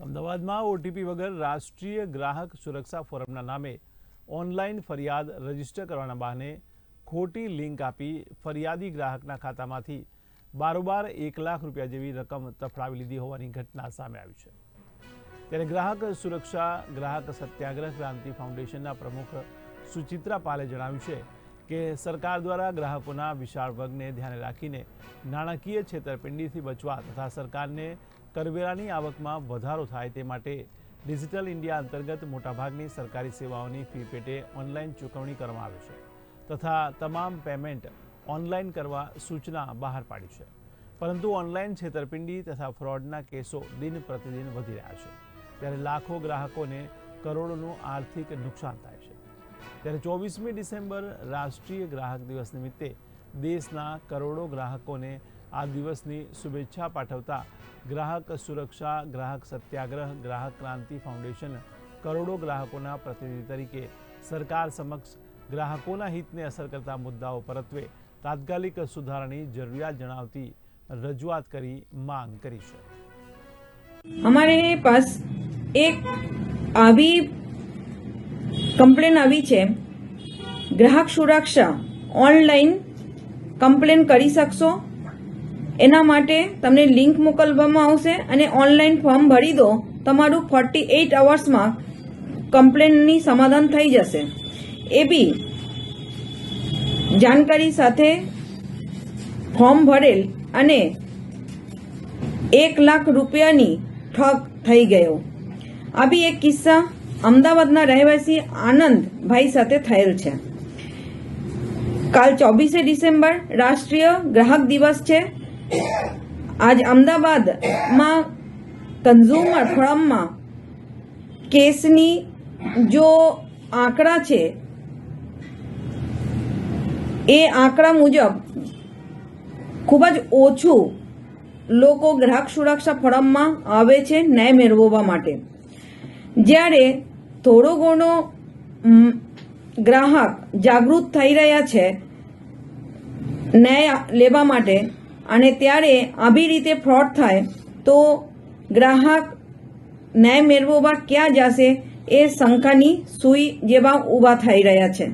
અમદાવાદમાં ઓટીપી વગર રાષ્ટ્રીય ગ્રાહક સુરક્ષા ફોરમના નામે ઓનલાઈન ફરિયાદ રજિસ્ટર કરવાના બહાને ખોટી લિંક આપી ફરિયાદી ગ્રાહકના ખાતામાંથી બારોબાર એક લાખ રૂપિયા જેવી રકમ તફડાવી લીધી હોવાની ઘટના સામે આવી છે. ત્યારે ગ્રાહક સુરક્ષા, ગ્રાહક સત્યાગ્રહ ક્રાંતિ ફાઉન્ડેશનના પ્રમુખ સુચિત્રા પાલે જણાવ્યું છે કે સરકાર દ્વારા ગ્રાહકોના વિશાળ વર્ગને ધ્યાને રાખીને નાણાકીય છેતરપિંડીથી બચવા તથા સરકારને કરવેરાની આવકમાં વધારો થાય તે માટે ડિજિટલ ઇન્ડિયા અંતર્ગત મોટાભાગની સરકારી સેવાઓની ફી પેટે ઓનલાઈન ચૂકવણી કરવામાં આવી છે તથા તમામ પેમેન્ટ ઓનલાઈન કરવા સૂચના બહાર પાડી છે. પરંતુ ઓનલાઈન છેતરપિંડી તથા ફ્રોડના કેસો દિન પ્રતિદિન વધી રહ્યા છે. ત્યારે લાખો ગ્રાહકોને કરોડોનું આર્થિક નુકસાન થાય છે. ત્યારે ચોવીસમી ડિસેમ્બર રાષ્ટ્રીય ગ્રાહક દિવસ નિમિત્તે દેશના કરોડો ગ્રાહકોને આ દિવસની શુભેચ્છા પાઠવતા ગ્રાહક સુરક્ષા, ગ્રાહક સત્યાગ્રહ, ગ્રાહક ક્રાંતિ ફાઉન્ડેશન કરોડો ગ્રાહકોના પ્રતિનિધિ તરીકે સરકાર સમક્ષ ગ્રાહકોના હિતને અસર કરતા મુદ્દાઓ પરત્વે તાત્કાલિક સુધારાની જરૂરિયાત જણાવતી રજૂઆત કરી માંગ કરી છે. અમારે પાસ એક આવી કમ્પ્લેન આવી છે. ગ્રાહક સુરક્ષા ઓનલાઈન કમ્પ્લેન કરી શકશો? એના માટે તમને લિંક મોકલવામાં આવશે અને ઓનલાઈન ફોર્મ ભરી દો. તમારું ફોર્ટી એઇટ અવર્સમાં કમ્પ્લેનની સમાધાન થઈ જશે. એ બી જાણકારી સાથે ફોર્મ ભરેલ અને એક લાખ રૂપિયાની ઠગ થઈ ગયો. આ એક કિસ્સા અમદાવાદના રહેવાસી આનંદભાઈ સાથે થયેલ છે. કાલ ચોવીસે ડિસેમ્બર રાષ્ટ્રીય ગ્રાહક દિવસ છે. આજ અમદાવાદમાં કન્ઝ્યુમર ફોરમમાં કેસની જો આંકડા છે, એ આંકડા મુજબ ખૂબ જ ઓછું લોકો ગ્રાહક સુરક્ષા ફોરમમાં આવે છે ન્યાય મેળવવા માટે. જ્યારે થોડો ઘણો ગ્રાહક જાગૃત થઈ રહ્યા છે ન્યાય લેવા માટે અને ત્યારે આવી રીતે ફ્રોડ થાય, તો ગ્રાહક ન્યાય મેળવવા ક્યાં જશે એ શંકાની સુઈ જેવા ઊભા થઈ રહ્યા છે.